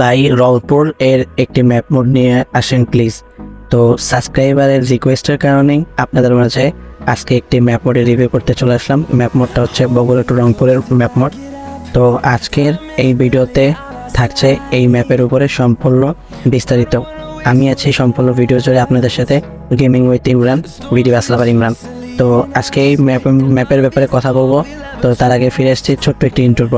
By Rangpur এর একটি map mode নিয়ে আসেন প্লিজ তো সাবস্ক্রাইবারের রিকোয়েস্টের কারণেই আপনাদের মাঝে আজকে একটি ম্যাপ মোডে রিভিউ করতে চলে আসলাম। ম্যাপ মোডটা হচ্ছে বগুড়া টু রংপুরের ম্যাপ মোড তো আজকের এই ভিডিওতে থাকছে এই ম্যাপের উপরে সম্পূর্ণ বিস্তারিত। আমি আছি সম্পূর্ণ ভিডিও জুড়ে আপনাদের সাথে গেমিং উইথ ইমরান ভিডিও আসলাবার ইমরান। তো আজকে এই ম্যাপ ম্যাপের ব্যাপারে কথা বলব। তো তার আগে ফিরে এসেছি ছোট্ট একটি ইন্টার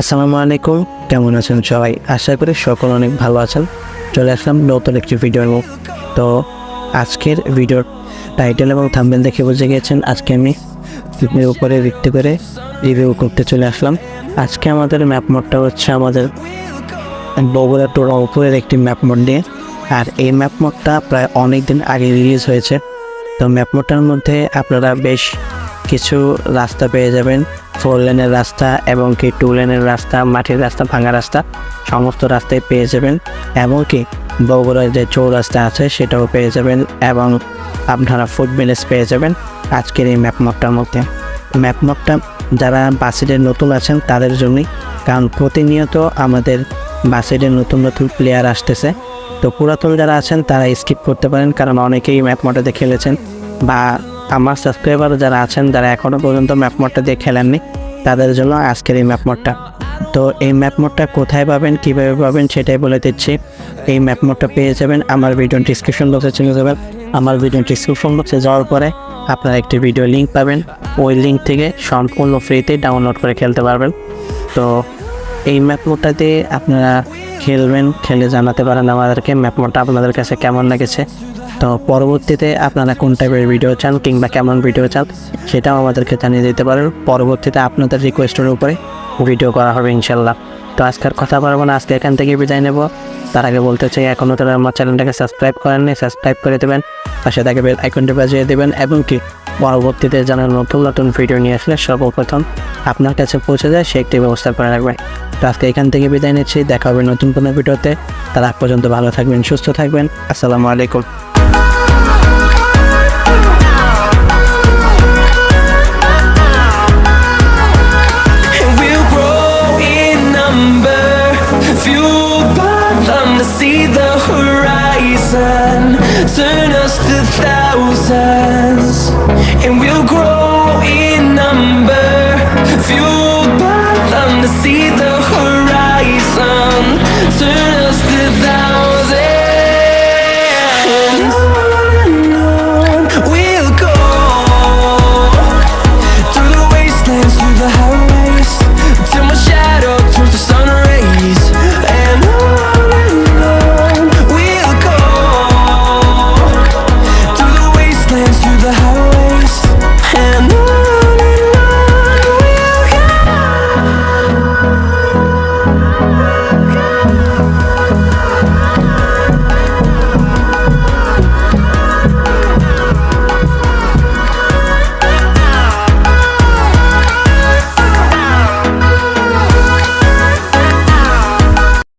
আসসালামু আলাইকুম। কেমন আছেন সবাই? আশা করি সকল অনেক ভালো আছেন। চলে আসলাম নতুন একটি ভিডিও নিয়ে তো আজকের ভিডিওর টাইটেল এবং থাম্বেল দেখে বুঝে গিয়েছেন আজকে আমি এর উপরে ভিত্তি করে রিভিউ করতে চলে আসলাম। আজকে আমাদের ম্যাপ মোডটা হচ্ছে আমাদের বগুড়া টু উপরের একটি ম্যাপ মোড নিয়ে। আর এই ম্যাপ মোডটা প্রায় অনেক দিন আগে রিলিজ হয়েছে। তো ম্যাপ মোডটার মধ্যে আপনারা বেশ কিছু রাস্তা পেয়ে যাবেন। ফোর লেনের রাস্তা এবং কি টু লেনের রাস্তা, মাটির রাস্তা, ভাঙা রাস্তা, সমস্ত রাস্তায় পেয়ে যাবেন। এমনকি বগুড়ার যে চৌরাস্তা আছে, সেটাও পেয়ে যাবেন এবং আপনারা ফুড ভিলেজ পেয়ে যাবেন আজকের এই ম্যাপ মপটার মধ্যে। ম্যাপ মপটা যারা বাসিডের নতুন আছেন, তাদের জন্যই, কারণ প্রতিনিয়ত আমাদের বাসিডের নতুন নতুন প্লেয়ার আসতেছে। তো পুরাতন যারা আছেন, তারা স্কিপ করতে পারেন, কারণ অনেকেই ম্যাপ মোডে খেলেছেন বা আমার সাবস্ক্রাইবার যারা আছেন, যারা এখনও পর্যন্ত ম্যাপ মোডটা দিয়ে খেলেননি, তাদের জন্য আজকের এই ম্যাপ মোডটা তো এই ম্যাপ মোডটা কোথায় পাবেন, কীভাবে পাবেন সেটাই বলে দিচ্ছি। এই ম্যাপ মোডটা পেয়ে যাবেন আমার ভিডিও ডিসক্রিপশন বক্সে চলে যাবেন। আমার ভিডিও ডিসক্রিপশন বক্সে যাওয়ার পরে আপনারা একটি ভিডিও লিঙ্ক পাবেন। ওই লিঙ্ক থেকে সম্পূর্ণ ফ্রিতে ডাউনলোড করে খেলতে পারবেন। তো এই ম্যাপ মোডটাতে আপনারা খেলবেন, খেলে জানাতে পারেন আমাদেরকে ম্যাপ মোডটা আপনাদের কাছে কেমন লেগেছে। তো পরবর্তীতে আপনারা কোন টাইপের ভিডিও চান কিংবা কেমন ভিডিও চান, সেটাও আমাদেরকে জানিয়ে দিতে পারেন। পরবর্তীতে আপনাদের রিকোয়েস্টের উপরে ভিডিও করা হবে ইনশাল্লাহ তো আজকের কথা বলব না, আজকে এখান থেকে বিদায় নেব। তার আগে বলতে চাই এখনও তারা আমার চ্যানেলটাকে সাবস্ক্রাইব করেননি সাবস্ক্রাইব করে দেবেন। পাশে তাকে বেল আইকনটি বাজিয়ে দেবেন, এবং কি পরবর্তীতে যেন নতুন নতুন ভিডিও নিয়ে আসলে সর্বপ্রথম আপনার কাছে পৌঁছে যায় সে একটি ব্যবস্থা করে রাখবেন তো আজকে এখান থেকে বিদায় নিচ্ছি, দেখা হবে নতুন কোনো ভিডিওতে। তার আগ পর্যন্ত ভালো থাকবেন, সুস্থ থাকবেন। আসসালামু আলাইকুম। Turn us to thousands. And we'll grow